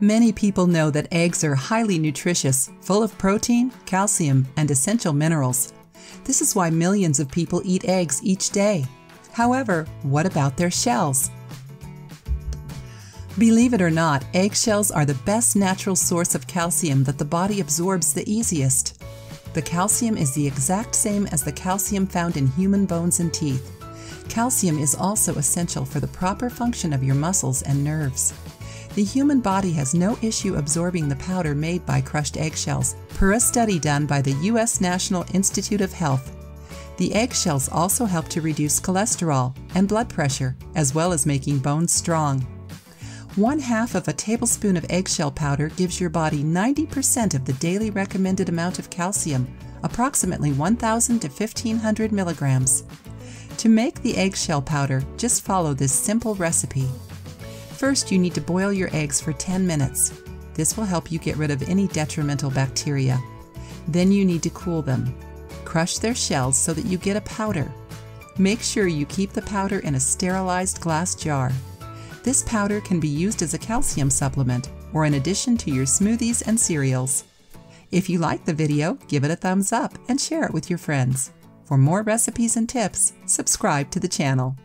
Many people know that eggs are highly nutritious, full of protein, calcium, and essential minerals. This is why millions of people eat eggs each day. However, what about their shells? Believe it or not, eggshells are the best natural source of calcium that the body absorbs the easiest. The calcium is the exact same as the calcium found in human bones and teeth. Calcium is also essential for the proper function of your muscles and nerves. The human body has no issue absorbing the powder made by crushed eggshells, per a study done by the U.S. National Institute of Health. The eggshells also help to reduce cholesterol and blood pressure, as well as making bones strong. One half of a tablespoon of eggshell powder gives your body 90% of the daily recommended amount of calcium, approximately 1,000 to 1,500 milligrams. To make the eggshell powder, just follow this simple recipe. First, you need to boil your eggs for 10 minutes. This will help you get rid of any detrimental bacteria. Then you need to cool them. Crush their shells so that you get a powder. Make sure you keep the powder in a sterilized glass jar. This powder can be used as a calcium supplement or in addition to your smoothies and cereals. If you like the video, give it a thumbs up and share it with your friends. For more recipes and tips, subscribe to the channel.